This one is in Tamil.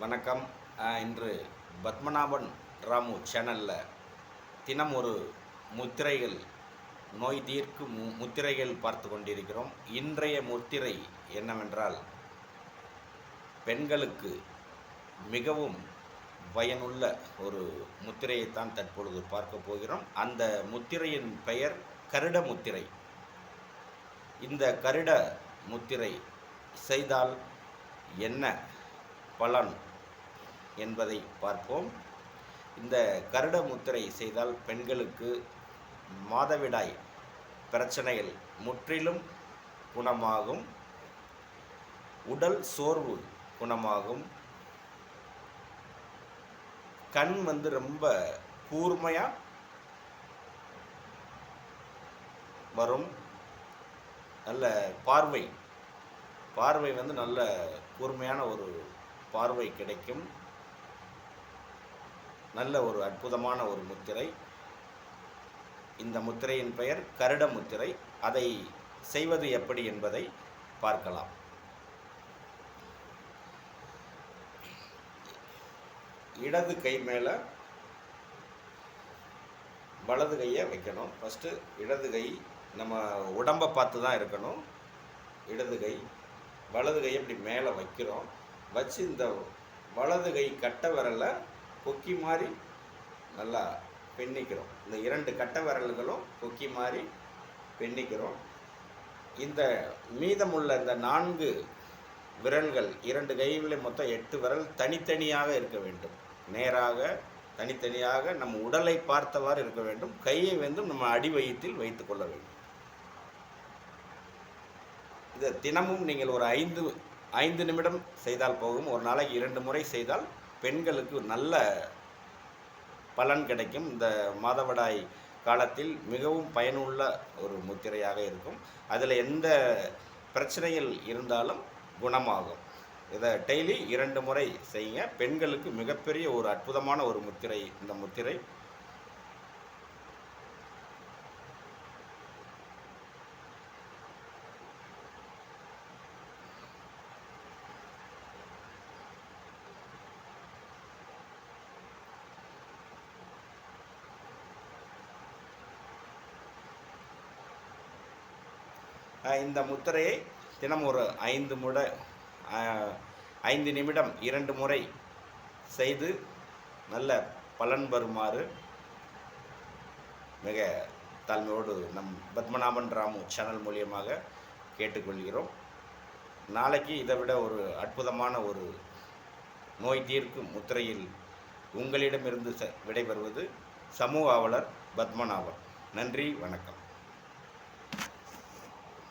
வணக்கம். இன்று பத்மநாபன் ராமு சேனலில் தினம் ஒரு முத்திரைகள் நோய் தீர்க்கும் மு- முத்திரைகள் பார்த்து கொண்டிருக்கிறோம். இன்றைய முத்திரை என்னவென்றால் பெண்களுக்கு மிகவும் பயனுள்ள ஒரு முத்திரையைத்தான் தற்பொழுது பார்க்க போகிறோம். அந்த முத்திரையின் பெயர் கருட முத்திரை. இந்த கருட முத்திரை செய்தால் என்ன பலன் என்பதை பார்ப்போம். இந்த கருட முத்திரை செய்தால் பெண்களுக்கு மாதவிடாய் பிரச்சனைகள் முற்றிலும் குணமாகும். உடல் சோர்வு குணமாகும். கண் வந்து ரொம்ப கூர்மையாக வரும். நல்ல பார்வை. பார்வை வந்து நல்ல கூர்மையான ஒரு பார்வை கிடைக்கும். நல்ல ஒரு அற்புதமான ஒரு முத்திரை. இந்த முத்திரையின் பெயர் கருட முத்திரை. அதை செய்வது எப்படி என்பதை பார்க்கலாம். இடது கை மேலே வலது கையை வைக்கணும். ஃபஸ்ட்டு இடது கை நம்ம உடம்பை பார்த்து தான் இருக்கணும். இடது கை வலது கையை இப்படி மேலே வைக்கிறோம். வச்சு இந்த வலது கை கட்ட விரலை கொக்கி மாதிரி நல்லா பின்னிக்கிறோம். இந்த இரண்டு கட்ட விரல்களும் கொக்கி மாதிரி பின்னிக்கிறோம். இந்த மீதமுள்ள இந்த நான்கு விரல்கள் இரண்டு கைகளில் மொத்தம் எட்டு விரல் தனித்தனியாக இருக்க வேண்டும். நேராக தனித்தனியாக நம் உடலை பார்த்தவாறு இருக்க வேண்டும். கையை வந்து நம்ம அடி வயிற்றில் வைத்துக் கொள்ள வேண்டும். இதை தினமும் நீங்கள் ஒரு ஐந்து ஐந்து நிமிடம் செய்தால் போகும் ஒரு நாளைக்கு இரண்டு முறை செய்தால் பெண்களுக்கு நல்ல பலன் கிடைக்கும். இந்த மாதவிடாய் காலத்தில் மிகவும் பயனுள்ள ஒரு முத்திரையாக இருக்கும். அதில் எந்த பிரச்சனைகள் இருந்தாலும் குணமாகும். இதை டெய்லி இரண்டு முறை செய்யுங்க. பெண்களுக்கு மிகப்பெரிய ஒரு அற்புதமான ஒரு முத்திரை இந்த முத்திரை. இந்த முத்திரையை தினம் ஒரு ஐந்து முறை ஐந்து நிமிடம் இரண்டு முறை செய்து நல்ல பலன் வருமாறு மிக தாழ்மையோடு நம் பத்மநாபன் ராமு சேனல் மூலியமாக கேட்டுக்கொள்கிறோம். நாளைக்கு இதை விட ஒரு அற்புதமான ஒரு நோய் தீர்க்கும் முத்திரையில் உங்களிடமிருந்து ச விடைபெறுவது சமூக ஆவலர் பத்மநாபன். நன்றி வணக்கம்.